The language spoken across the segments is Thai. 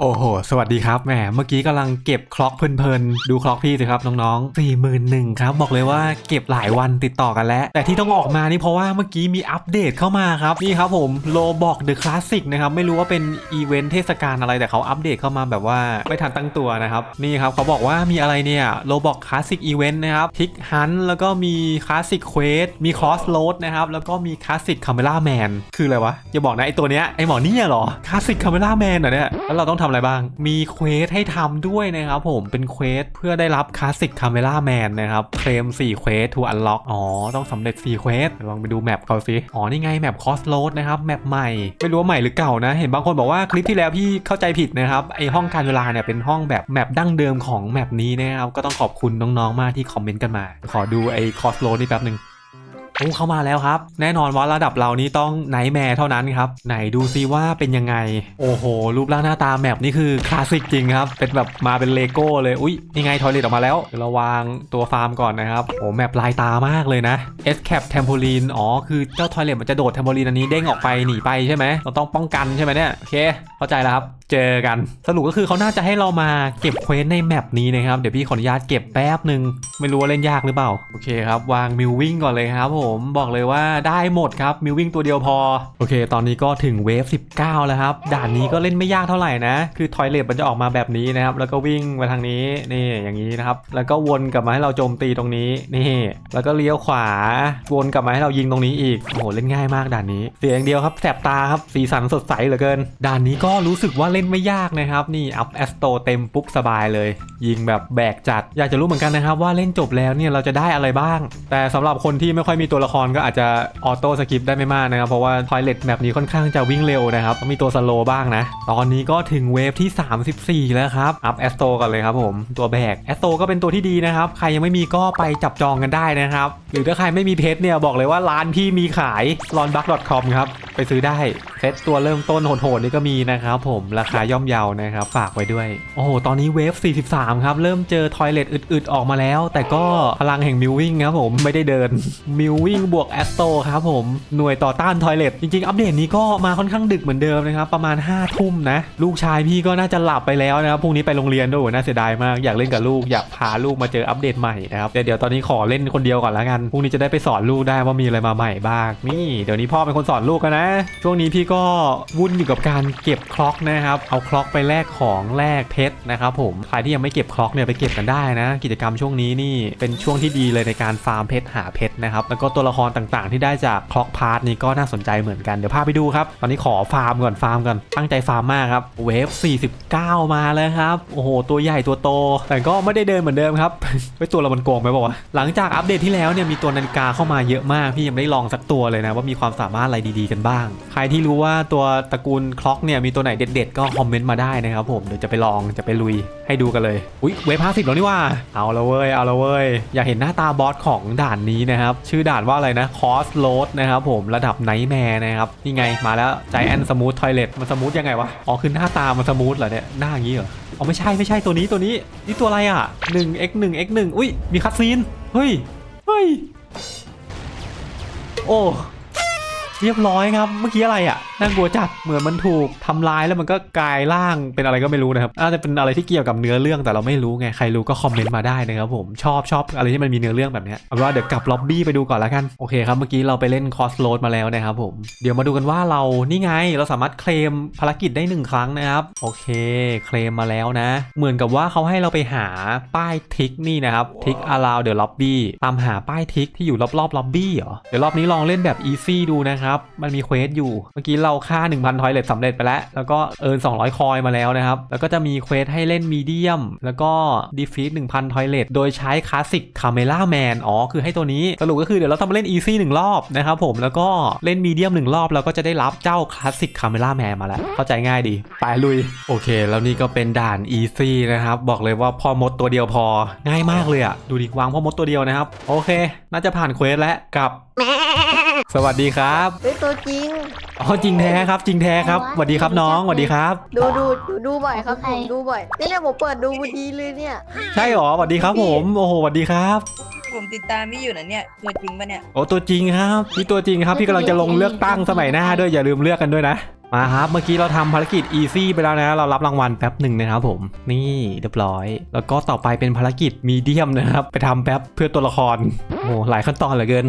โอ้โห สวัสดีครับแหม เมื่อกี้กำลังเก็บคล็อกเพลินๆ ดูคล็อกพี่สิครับน้องๆ4 1 0 0 0ครับ บอกเลยว่าเก็บหลายวันติดต่อกันแล้ว แต่ที่ต้องออกมานี่เพราะว่าเมื่อกี้มีอัปเดตเข้ามาครับ นี่ครับผมโลบอกเดอะคลาสสิกนะครับ ไม่รู้ว่าเป็นอีเวนต์เทศกาลอะไรแต่เขาอัปเดตเข้ามาแบบว่าไม่ทันตั้งตัวนะครับ นี่ครับเขาบอกว่ามีอะไรเนี่ยโลบอกคลาสสิกอีเวนต์นะครับพิกฮันแล้วก็มีคลาสสิกเควสมีคอสโรดนะครับแล้วก็มีคลาสสิกคาเมล่าแมนคืออะไรวะอย่าบอกนะไอตัวเนี้ยไอหมอเนี่ยหรอคลาสสิกคาเมล่าแมนเหรอเนี่ยแล้วเราต้องทำอะไรบ้าง มีเควสให้ทำด้วยนะครับผมเป็นเควสเพื่อได้รับคลาสสิกคาเมล่าแมนนะครับเคลม4เควส to unlock อ๋อต้องสำเร็จ4เควสลองไปดูแมปเขาสิอ๋อนี่ไงแมปคอสโรดนะครับแมปใหม่ไม่รู้ว่าใหม่หรือเก่านะ เห็นบางคนบอกว่าคลิปที่แล้วพี่เข้าใจผิดนะครับไอห้องการเวลาเนี่ยเป็นห้องแบบแมปดั้งเดิมของแมปนี้นะครับก็ต้องขอบคุณน้องๆมากที่คอมเมนต์กันมา ขอดูไอคอสโรดนี่แป๊บหนึ่ง โอ้เข้ามาแล้วครับ แน่นอนว่าระดับเรานี้ต้องไนท์แมร์เท่านั้นครับ ไหนดูซิว่าเป็นยังไง โอ้โห รูปร่างหน้าตาแมปนี่คือคลาสสิกจริงครับ เป็นแบบมาเป็นเลโก้เลย อุ๊ยนี่ไงทอยเลทออกมาแล้วเดี๋ยวเราวางตัวฟาร์มก่อนนะครับโอ้แมปลายตามากเลยนะ S cap Trampoline อ๋อ คือเจ้าทอยเลทมันจะโดด Trampoline อันนี้เด้งออกไปหนีไปใช่ไหมเราต้องป้องกันใช่ไหมเนี่ยโอเค เข้าใจแล้วครับเจอกัน สรุปก็คือเขาน่าจะให้เรามาเก็บเควสในแมปนี้นะครับ เดี๋ยวพี่ขออนุญาตเก็บแป๊บหนึ่งไม่รู้ว่าเล่นยากหรือเปล่า โอเคครับ วางมิววิ่งก่อนเลยครับผมบอกเลยว่าได้หมดครับมิววิ่งตัวเดียวพอ โอเค ตอนนี้ก็ถึงเวฟ 19 แล้วครับ ด่านนี้ก็เล่นไม่ยากเท่าไหร่นะ คือทอยเลทมันจะออกมาแบบนี้นะครับ แล้วก็วิ่งมาทางนี้นี่อย่างนี้นะครับ แล้วก็วนกลับมาให้เราโจมตีตรงนี้นี่ แล้วก็เลี้ยวขวาวนกลับมาให้เรายิงตรงนี้อีกโอ้โหเล่นง่ายมากด่านนี้ เสียงเดียวครับแสบตาครับสีสันสดใสเหลือเกิน ด่านนี้ก็รู้สึกว่าเล่นไม่ยากนะครับ นี่อัพแอสโตเต็มปุ๊บสบายเลย ยิงแบบแบกจัด อยากจะรู้เหมือนกันนะครับว่าเล่นจบแล้วเนี่ยเราจะได้อะไรบ้าง แต่สำหรับคนที่ไม่ค่อยมีตัวละครก็อาจจะออโต้สกิปได้ไม่มากนะครับ เพราะว่าทอยเลทแบบนี้ค่อนข้างจะวิ่งเร็วนะครับมีตัวสโลบ้างนะ ตอนนี้ก็ถึงเวฟที่ 34 แล้วครับ อัพแอสโตกันเลยครับผม ตัวแบกแอสโตก็เป็นตัวที่ดีนะครับ ใครยังไม่มีก็ไปจับจองกันได้นะครับ หรือถ้าใครไม่มีเพชรเนี่ยบอกเลยว่าร้านพี่มีขาย l o n b u c k c o m ครับ ไปซื้อได้เซตตัวเริ่มต้นโหดๆนี่ก็มีนะครับผมราคาย่อมเยานะครับฝากไว้ด้วย โอ้โห ตอนนี้เวฟ 43 ครับ เริ่มเจอทอยเลทอึดๆ ออกมาแล้ว แต่ก็พลังแห่งมิววิ่งครับผมไม่ได้เดินมิววิ่งบวกแอสโตครับผมหน่วยต่อต้านทอยเลทจริงๆ อัปเดตนี้ก็มาค่อนข้างดึกเหมือนเดิมนะครับ ประมาณ 5 ทุ่มนะ ลูกชายพี่ก็น่าจะหลับไปแล้วนะครับพรุ่งนี้ไปโรงเรียนด้วยน่าเสียดายมากอยากเล่นกับลูกอยากพาลูกมาเจออัปเดตใหม่นะครับแต่เดี๋ยวตอนนี้ขอเล่นคนเดียวก่อนแล้วกันพรุ่งนี้จะได้ไปสอนลูกได้ว่ามีอะไรมาใหม่บ้างนี่เดี๋ยวนี้พ่อเป็นคนสอนลูกกันนะช่วงนี้พี่ก็วุ่นอยู่กับการเก็บคล็อกนะครับ เอาคล็อกไปแลกของแลกเพชรนะครับผม ใครที่ยังไม่เก็บคล็อกเนี่ยไปเก็บกันได้นะ กิจกรรมช่วงนี้นี่เป็นช่วงที่ดีเลยในการฟาร์มเพชรหาเพชรนะครับ แล้วก็ตัวละครต่างๆ ที่ได้จากคล็อกพาร์ทนี้ก็น่าสนใจเหมือนกัน เดี๋ยวพาไปดูครับ ตอนนี้ขอฟาร์มก่อนฟาร์มก่อน ตั้งใจฟาร์มมากครับ เวฟ 49 มาแล้วครับ โอ้โห ตัวใหญ่ตัวโต แต่ก็ไม่ได้เดินเหมือนเดิมครับไว้ตัวเรามันโกงไปบอกว่าหลังจากอัปเดตที่แล้วเนี่ยมีตัวนาฬิกาเข้ามาเยอะมาก พี่ยังไม่ได้ลองสักตัวเลยนะว่ามีความสามารถอะไรดีๆกันบ้างใครที่รู้ว่าตัวตระกูลคล็อกเนี่ยมีตัวไหนเด็ดๆ ก็คอมเมนต์มาได้นะครับผม เดี๋ยวจะไปลองจะไปลุยให้ดูกันเลย อุ้ยเวฟ50แล้วนี่ว่า เอาละเว้ย เอาละเว้ย อยากเห็นหน้าตาบอสของด่านนี้นะครับ ชื่อด่านว่าอะไรนะคอสโรดนะครับผมระดับไนท์แมร์นะครับ นี่ไงมาแล้วใจแอนสมูททอยเลทมันสมูทยังไงวะ อ๋อคือหน้าตามันสมูทเหรอเนี่ยหน้าอย่างนี้เหรออ๋อไม่ใช่ไม่ใช่ตัวนี้ตัวนี้นี่ตัวอะไรอะ 1 x 1 x 1อุ้ยมีคัตซีนเฮ้ยเฮ้ยโอ้ เรียบร้อยครับเมื่อกี้อะไรอะน่ากลัวจัดเหมือนมันถูกทำลายแล้วมันก็กลายร่างเป็นอะไรก็ไม่รู้นะครับอาจจะเป็นอะไรที่เกี่ยวกับเนื้อเรื่องแต่เราไม่รู้ไงใครรู้ก็คอมเมนต์มาได้นะครับผมชอบชอบอะไรที่มันมีเนื้อเรื่องแบบนี้เอาว่าเดี๋ยวกลับล็อบบี้ไปดูก่อนแล้วกันโอเคครับเมื่อกี้เราไปเล่นคอสโรดมาแล้วนะครับผมเดี๋ยวมาดูกันว่าเรานี่ไงเราสามารถเคลมภารกิจได้หนึ่งครั้งนะครับโอเคเคลมมาแล้วนะ เหมือนกับว่าเขาให้เราไปหาป้ายทิกนี่นะครับทิก around the lobby ตามหาป้ายทิกที่อยู่รอบๆล็อบบี้เหรอเดี๋ยวรอบนี้ลองเล่นแบบ easy ดูนะครับมันมีเควสอยู่ เมื่อกี้เราฆ่า 1,000ทอยเลทสำเร็จไปแล้ว แล้วก็เอิน200 คอยมาแล้วนะครับ แล้วก็จะมีเควสให้เล่นมีเดียม แล้วก็ดีฟีด1,000ทอยเลทโดยใช้คลาสสิกคาเมล่าแมน อ๋อ คือให้ตัวนี้ สรุปก็คือเดี๋ยวเราต้องมาเล่นอีซี่หนึ่งรอบนะครับผม แล้วก็เล่นมีเดียมหนึ่งรอบเราก็จะได้รับเจ้าคลาสสิกคาเมล่าแมนมาแล้ว เข้าใจง่ายดี ไปลุย โอเค แล้วนี่ก็เป็นด่านอีซี่นะครับ บอกเลยว่าพอมดตัวเดียวพอ ง่ายมากเลยอะดูดิวางพอมดตัวเดียวนะครับ โอเค น่าจะผ่านเควสแล้วกับ สวัสดีครับเฮ้ยตัวจริง อ๋อจริงแท้ครับ จริงแท้ครับสวัสดีครับน้องสวัสดีครับ ดูดูดูดูบ่อยครับใคผรมดูบ่อยนี่เนี่ยผมเปิดดูพอดีเลยเนี่ยใช่หรอสวัสดีครับผมโอ้โหสวัสดีครับผมติดตามพี่อยู่นะเนี่ยตัวจริงปะเนี่ยโอ้ตัวจริงครับพี่ตัวจริงครับพี่กำลังจะลงเลือกตั้งสมัยหน้าด้วยอย่าลืมเลือกกันด้วยนะมาครับเมื่อกี้เราทำภารกิจ easy ไปแล้วนะเรารับรางวัลแป๊บหนึ่งนะครับผม นี่เรียบร้อย แล้วก็ต่อไปเป็นภารกิจมีเดียมนะครับ ไปทำแป๊บเพื่อตัวละครโอ้หลายขั้นตอนเหลือเกิน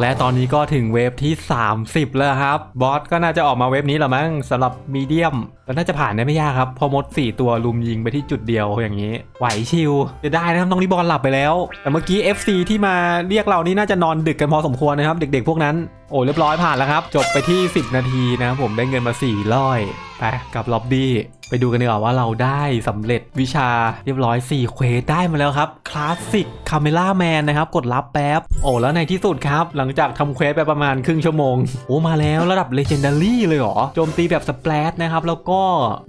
และตอนนี้ก็ถึงเวฟที่ 30 แล้วครับ บอสก็น่าจะออกมาเวฟนี้แหละมั้งสำหรับมีเดียม ก็น่าจะผ่านได้ไม่ยากครับ พอมด 4 ตัวลุมยิงไปที่จุดเดียวอย่างนี้ ไหวชิวจะได้นะครับน้องนิบอลหลับไปแล้ว แต่เมื่อกี้ FC ที่มาเรียกเรานี่น่าจะนอนดึกกันพอสมควรนะครับ เด็กๆ พวกนั้น โอ้เรียบร้อยผ่านแล้วครับ จบไปที่ 10 นาทีนะครับผมได้เงินมา4ร้อยไปกับล็อบบี้ไปดูกันดีกว่าว่าเราได้สำเร็จวิชาเรียบร้อย4เควสได้มาแล้วครับคลาสสิกคาเมล่าแมนนะครับ กดรับแป๊บ โอ้แล้วในที่สุดครับ หลังจากทำเควสไปประมาณครึ่งชั่วโมง โอ้มาแล้วระดับเลเจนดารี่เลยเหรอโจมตีแบบสเปรดนะครับแล้วก็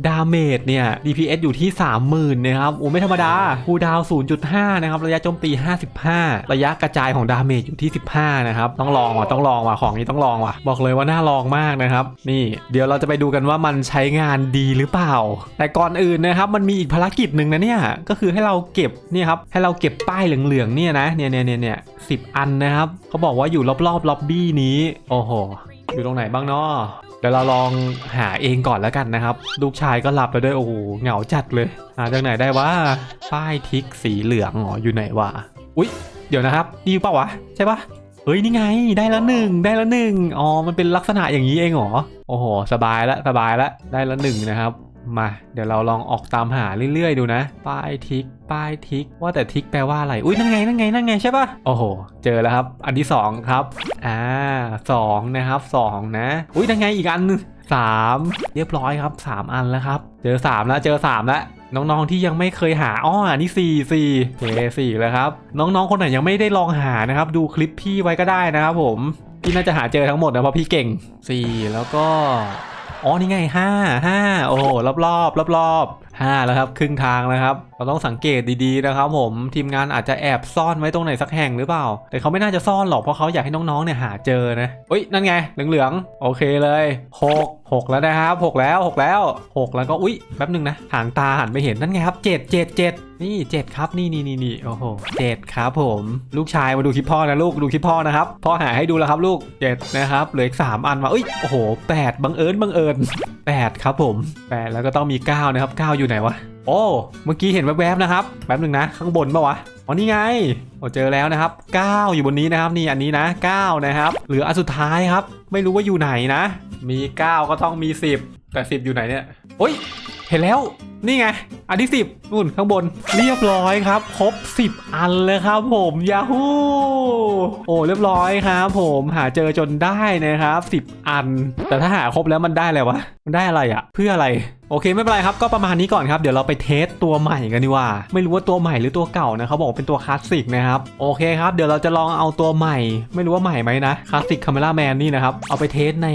ดาเมจเนี่ย DPS อยู่ที่ 30,000นะครับโอ้ไม่ธรรมดาคูดาวน์0.5 นะครับ ระยะโจมตี 55 ระยะกระจายของดาเมจอยู่ที่ 15 นะครับ ต้องลองว่ะต้องลองว่ะของนี้ต้องลองว่ะ บอกเลยว่าน่าลองมากนะครับ นี่เดี๋ยวเราจะไปดูกันว่ามันใช้งานดีหรือเปล่า แต่ก่อนอื่นนะครับมันมีอีกภารกิจหนึ่งนะเนี่ยก็คือให้เราเก็บเนี่ยครับให้เราเก็บป้ายเหลืองๆเนี่ยนะเนี่ยเนี่ยเนี่ยเนี่ยสิบอันนะครับเขาบอกว่าอยู่รอบๆล็อบบี้นี้โอ้โหอยู่ตรงไหนบ้างเนาะ เดี๋ยวเราลองหาเองก่อนแล้วกันนะครับ ลูกชายก็หลับแล้วด้วยโอ้โหเหงาจัดเลยหาจากไหนได้ว่าป้ายทิกสีเหลืองอ๋ออยู่ไหนวะอุ๊ย เดี๋ยวนะครับนี่เปล่าวะใช่ปะเฮ้ยนี่ไงได้แล้วหนึ่งได้แล้วหนึ่งอ๋อมันเป็นลักษณะอย่างนี้เองเหรอโอ้โหสบายละสบายละได้แล้วหนึ่งนะครับ มา เดี๋ยวเราลองออกตามหาเรื่อยๆ ดูนะ ป้ายทิก ป้ายทิก ว่าแต่ทิกแปลว่าอะไร อุ้ยนั่นไงนั่นไงนั่นไงใช่ปะโอ้โห เจอแล้วครับ อันที่สองครับ อ่าสองนะครับสองนะ อุ้ยนั่นไงอีกอันสามเรียบร้อยครับสามอันแล้วครับ เจอสามแล้วเจอสามแล้วน้องๆที่ยังไม่เคยหาอ้ออันนี้สี่สี่โอเคสี่แล้วครับ น้องๆคนไหนยังไม่ได้ลองหานะครับ ดูคลิปพี่ไว้ก็ได้นะครับผม พี่น่าจะหาเจอทั้งหมดนะเพราะพี่เก่งสี่แล้วก็ อ๋อนี่ไงห้าห้าโอ้รอบรอบรอบรอบ ห้าแล้วครับครึ่งทางแล้วครับ เราต้องสังเกตดีๆนะครับผมทีมงานอาจจะแอบซ่อนไว้ตรงไหนสักแห่งหรือเปล่า แต่เขาไม่น่าจะซ่อนหรอกเพราะเขาอยากให้น้องๆเนี่ยหาเจอนะเอ้ยนั่นไงเหลืองๆโอเคเลยหกหกแล้วนะครับหกแล้วหกแล้วหกแล้วก็อุ๊ยแป๊บหนึงนะหางตาหันไปเห็นนั่นไงครับเจ็ดเจ็ดเจ็ดนี่เจ็ดครับนี่นี่นี่นี่โอ้โหเจ็ดครับผม ลูกชายมาดูคลิปพ่อนะลูกดูคลิปพ่อนะครับพ่อหาให้ดูแล้วครับลูกเจ็ดนะครับเหลืออีกสามอันมาเอ้ยโอ้โหแปดบังเอิญบังเอิญ 8 ครับผม 8 แล้วก็ต้องมี 9 นะครับ 9 อยู่ไหนวะ โอ้ เมื่อกี้เห็นแวบๆนะครับ แป๊บหนึ่งนะ ข้างบนปะวะ อ๋อ นี่ไงโอ้เจอแล้วนะครับ 9 อยู่บนนี้นะครับ นี่อันนี้นะ 9 นะครับ เหลืออันสุดท้ายครับ ไม่รู้ว่าอยู่ไหนนะ มี 9 ก็ต้องมี 10 แต่ 10 อยู่ไหนเนี่ยโอ้ย เห็นแล้วนี่ไง อันที่ 10นู่นข้างบน เรียบร้อยครับ ครบ 10 อันเลยครับผมยาฮูโอ้เรียบร้อยครับผมหาเจอจนได้นะครับ 10 อัน แต่ถ้าหาครบแล้วมันได้อะไรวะ มันได้อะไรอะเพื่ออะไร โอเคไม่เป็นไรครับก็ประมาณนี้ก่อนครับเดี๋ยวเราไปเทสตัวใหม่กันดีกว่า ไม่รู้ว่าตัวใหม่หรือตัวเก่านะเขาบอกเป็นตัวคลาสสิกนะครับโอเคครับเดี๋ยวเราจะลองเอาตัวใหม่ ไม่รู้ว่าใหม่ไหมนะคลาสสิกคาเมล่าแมนนี่นะครับเอาไปเทสใน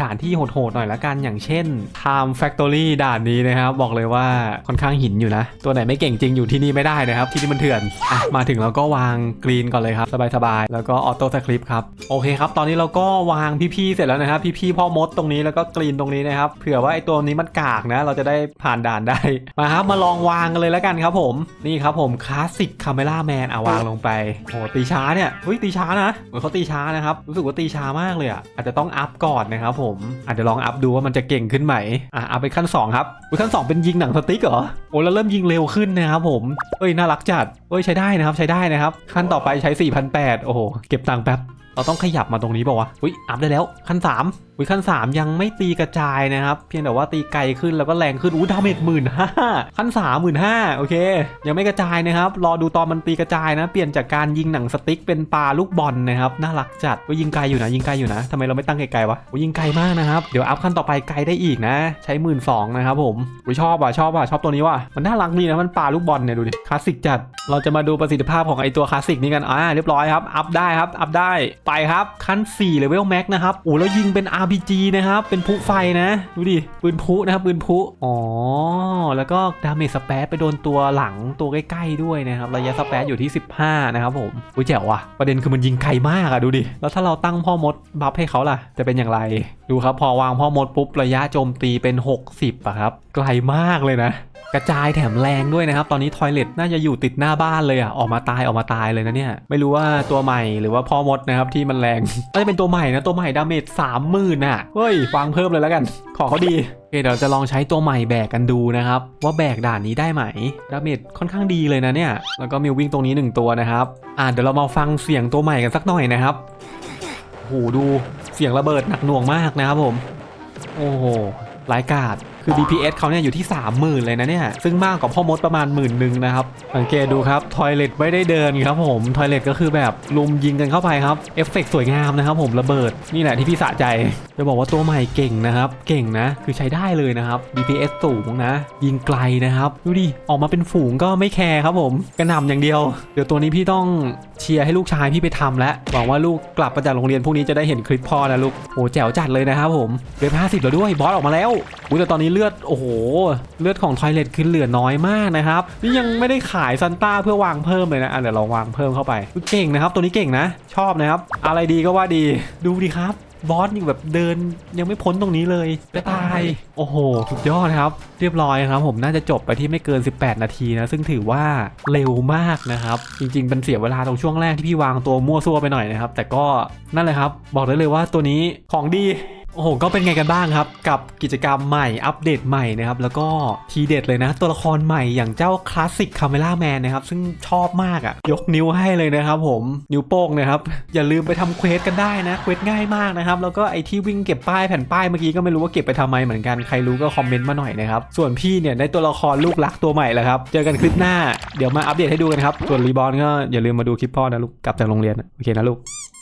ด่านที่โหดๆหน่อยละกันอย่างเช่น Time Factory ด่านนี้นะครับบอกเลยว่าค่อนข้างหินอยู่นะ ตัวไหนไม่เก่งจริงอยู่ที่นี่ไม่ได้นะครับที่นี่มันเถื่อนอะมาถึงเราก็วางกรีนก่อนเลยครับสบายๆแล้วก็ออโต้สคริปต์ครับโอเคครับตอนนี้เราก็วางพี่ๆเสร็จแล้วนะครับพี่ๆพ่อมดตรงนี้แล้วก็กรีนตรงนี้นะครับเผื่อว่าไอ้ตัวนี้มันกากนะ เราจะได้ผ่านด่านได้ มาครับมาลองวางกันเลยแล้วกันครับผม นี่ครับผมคลาสสิกคาเมล่าแมนเอะวางลงไปโอ้ตีช้าเนี่ยเฮ้ยตีช้านะเหมือนเขาตีช้านะครับ รู้สึกว่าตีช้ามากเลยอะอาจจะต้องอัพก่อนนะครับผมอาจจะลองอัพดูว่ามันจะเก่งขึ้นไหมอะอัพไปขั้นสองครับขั้นสองเป็นยิงหนังสติ๊กเหรอโอ้แล้วเริ่มยิงเร็วขึ้นนะครับผมเอ้ยน่ารักจัดเอ้ยใช้ได้นะครับใช้ได้นะครับ ขั้นต่อไปใช้4,800โอ้โหเก็บตังค์แป๊บเราต้องขยับมาตรงนี้ป่าวะอุ้ยอัพได้แล้วขั้น 3 อุ้ยขั้น3 ยังไม่ตีกระจายนะครับ เพียงแต่ว่าตีไกลขึ้นแล้วก็แรงขึ้นอู้ดาเมจหมื่นห้าขั้น3 1 5ื่นห้าโอเค ยังไม่กระจายนะครับ รอดูตอนมันตีกระจายนะ เปลี่ยนจากการยิงหนังสติ๊กเป็นปลาลูกบอลนะครับน่ารักจัดว่ายิงไกลอยู่นะ ยิงไกลอยู่นะทำไมเราไม่ตั้งไกลๆวะอุ้ยยิงไกลมากนะครับเดี๋ยวอัพขั้นต่อไปไกลได้อีกนะ ใช้หมื่นสองนะครับผมอุ้ยชอบว่ะชอบว่ะชอบตัวนี้ว่ะมันน่ารักดีนะมันปลาลูกบอลเนี่ยดูดิคลาสสิกจัด เราจะมาดูประสิทธิภาพของไอตัวคลาสสิกนี้กันอ่าเรียบร้อยครับอัพได้ครับอัพได้ไปครับขั้น4เลเวลแม็กนะครับโอ้แล้วยิงเป็น RPG นะครับ เป็นพุไฟนะ ดูดิ ปืนพุนะครับ ปืนพุ อ๋อ แล้วก็ดาเมจสเปซไปโดนตัวหลังตัวใกล้ๆด้วยนะครับ ระยะสเปซอยู่ที่ 15 นะครับผมอุ้ยแจ๋วว่ะ ประเด็นคือมันยิงไกลมากอะดูดิ แล้วถ้าเราตั้งพ่อมดบัฟให้เขาล่ะ จะเป็นอย่างไร ดูครับ พอวางพ่อมดปุ๊บ ระยะโจมตีเป็น 60อะครับ ไกลมากเลยนะ กระจายแถมแรงด้วยนะครับ ตอนนี้ทอยเลทน่าจะอยู่ติดหน้าบ้านเลยอะ ออกมาตายออกมาตายเลยนะเนี่ย ไม่รู้ว่าตัวใหม่หรือว่าพ่อมดนะครับที่มันแรงน่าจะเป็นตัวใหม่นะ ตัวใหม่ดาเมจสามหมื่นอะ เฮ้ยวางเพิ่มเลยแล้วกัน ขอเขาดีโอเคเดี๋ยวจะลองใช้ตัวใหม่แบกกันดูนะครับ ว่าแบกด่านนี้ได้ไหมดาเมจค่อนข้างดีเลยนะเนี่ย แล้วก็มีวิ่งตรงนี้หนึ่งตัวนะครับ อ่าเดี๋ยวเรามาฟังเสียงตัวใหม่กันสักหน่อยนะครับโอ้โหดูเสียงระเบิดหนักหน่วงมากนะครับผม โอ้โหหลายกาด คือ DPS เขาเนี่ยอยู่ที่ 30,000 เลยนะเนี่ย ซึ่งมากกว่าพ่อมดประมาณหมื่นหนึ่งนะครับ สังเกตดูครับ ทอยเลตไม่ได้เดินครับผม ทอยเลตก็คือแบบลุมยิงกันเข้าไปครับ เอฟเฟกต์สวยงามนะครับผมระเบิด นี่แหละที่พี่สะใจ จะบอกว่าตัวใหม่เก่งนะครับ เก่งนะ คือใช้ได้เลยนะครับ DPS สูงนะ ยิงไกลนะครับ ดูดิ ออกมาเป็นฝูงก็ไม่แคร์ครับผม กระหน่ำอย่างเดียว เดี๋ยวตัวนี้พี่ต้องเชียร์ให้ลูกชายพี่ไปทำแล้วหวังว่าลูกกลับมาจากโรงเรียนพวกนี้จะได้เห็นคลิปพ่อนะลูก โอ้แจ๋วจัดเลยนะครับผมเว็บ50แล้วด้วย บอสออกมาแล้วอุ้ยแต่ตอนนี้เลือดโอ้โหเลือดของทอยเลทคือเหลือน้อยมากนะครับนี่ยังไม่ได้ขายซันต้าเพื่อวางเพิ่มเลยนะะเดี๋ยวเราวางเพิ่มเข้าไปเก่งนะครับ ตัวนี้เก่งนะ ชอบนะครับ อะไรดีก็ว่าดีดูดิครับบอสยังแบบเดินยังไม่พ้นตรงนี้เลยจะตาย โอ้โห สุดยอดครับ เรียบร้อยครับ ผมน่าจะจบไปที่ไม่เกิน 18 นาทีนะ ซึ่งถือว่าเร็วมากนะครับ จริงๆเป็นเสียเวลาตรงช่วงแรกที่พี่วางตัวมั่วซั่วไปหน่อยนะครับ แต่ก็นั่นแหละครับ บอกได้เลยว่าตัวนี้ของดี โอ้โห ก็เป็นไงกันบ้างครับ กับกิจกรรมใหม่อัปเดตใหม่นะครับ แล้วก็ทีเด็ดเลยนะ ตัวละครใหม่อย่างเจ้าคลาสสิกคาเมล่าแมนนะครับ ซึ่งชอบมากอะ่ะ ยกนิ้วให้เลยนะครับผม นิ้วโป้งนะครับ อย่าลืมไปทำเควสกันได้นะ เควสง่ายมากนะครับ แล้วก็ไอที่วิ่งเก็บป้ายแผ่นป้ายเมื่อกี้ก็ไม่รู้ว่าเก็บไปทำไมเหมือนกัน ใครรู้ก็คอมเมนต์มาหน่อยนะครับ ส่วนพี่เนี่ยได้ตัวละครลูกรักตัวใหม่แล้วครับ เจอกันคลิปหน้า เดี๋ยวมาอัปเดตให้ดูกันครับ ส่วนรีบอลก็อย่าลืมมาดูคลิปพ่อนะลูก กลับจากโรงเรียน โอเคนะลูก